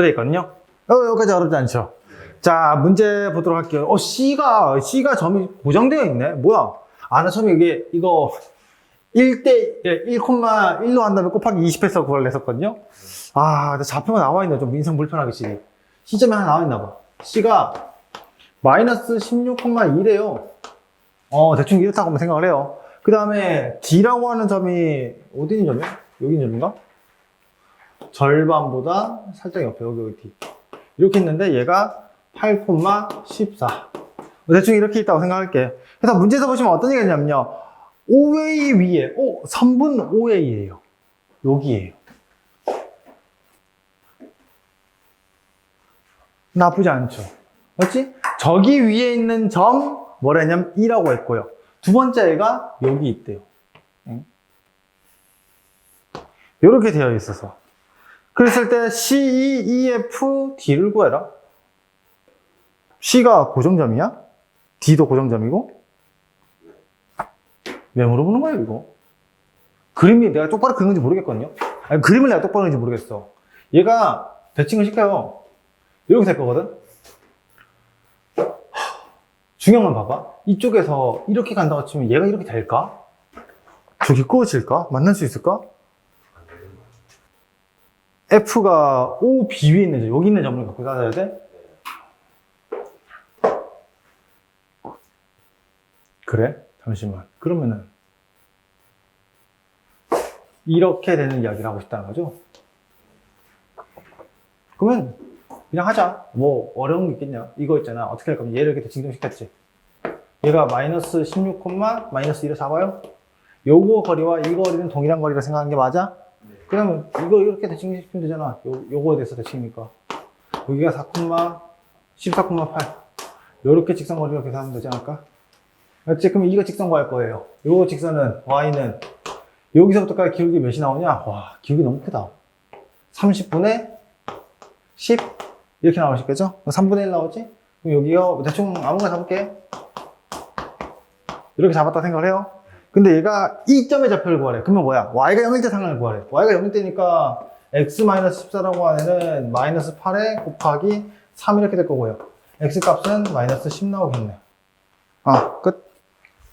돼 있거든요. 어, 여기까지 어렵지 않죠. 자, 문제 보도록 할게요. 어, C가, C가 점이 고정되어 있네? 뭐야? 아, 나 처음에 이게, 이거, 1대, 1,1로 한 다음에 곱하기 20 해서 그걸 냈었거든요. 아, 좌표가 나와 있네. 좀 인상 불편하게 C. C점이 하나 나와 있나 봐. C가 마이너스 16,1이에요. 어, 대충 이렇다고 생각을 해요. 그 다음에 D라고 하는 점이 어디 있는 점이야? 여기 있는 점인가? 절반보다 살짝 옆에 여기 여기 이렇게 있는데 얘가 8,14 대충 이렇게 있다고 생각할게. 그래서 문제에서 보시면 어떤 얘기가 있냐면요. 5웨이 위에 오 3분 5웨이에요. 여기에요. 나쁘지 않죠. 맞지? 저기 위에 있는 점 뭐라 했냐면 2라고 했고요. 두 번째 애가 여기 있대요. 이렇게 되어 있어서 그랬을 때 C, E, E, F, D를 구해라. C가 고정점이야? D도 고정점이고? 왜 물어보는 거야, 이거? 그림이 내가 똑바로 그린 건지 모르겠거든요? 아니, 그림을 내가 똑바로 그린지 모르겠어. 얘가 대칭을 시켜요. 이렇게 될 거거든? 건 봐봐. 이쪽에서 이렇게 간다고 치면 얘가 이렇게 될까? 저기 꼬워질까? 만날 수 있을까? F가 O, B 위에 있는 점, 여기 있는 점을 갖고 따져야 돼? 그래? 잠시만. 그러면은, 이렇게 되는 이야기를 하고 싶다는 거죠? 그러면, 그냥 하자. 뭐, 어려운 게 있겠냐? 이거 있잖아. 어떻게 할 거면 얘를 이렇게 증정시켰지. 얘가 마이너스 16, 마이너스 1을 잡아요? 요거 거리와 이 거리는 동일한 거리라 생각하는 게 맞아? 그러면 이거 이렇게 대칭시키면 되잖아. 요, 요거에 대해서 대칭이니까. 여기가 4, 14,8. 요렇게 직선거리로 계산하면 되지 않을까? 맞지? 그럼 이거 직선 구할 거예요. 요 직선은, y는, 여기서부터까지 기울기 몇이 나오냐? 와, 기울기 너무 크다. 30분의 10? 이렇게 나오시겠죠? 3분의 1 나오지? 그럼 여기요, 대충 아무거나 잡을게. 이렇게 잡았다 생각을 해요. 근데 얘가 이 점의 좌표를 구하래. 그러면 뭐야? y가 0일 때 상황을 구하래. y가 0일 때니까 x-14라고 하는 애는 마이너스 8에 곱하기 3 이렇게 될 거고요. x 값은 마이너스 10 나오겠네. 아, 끝.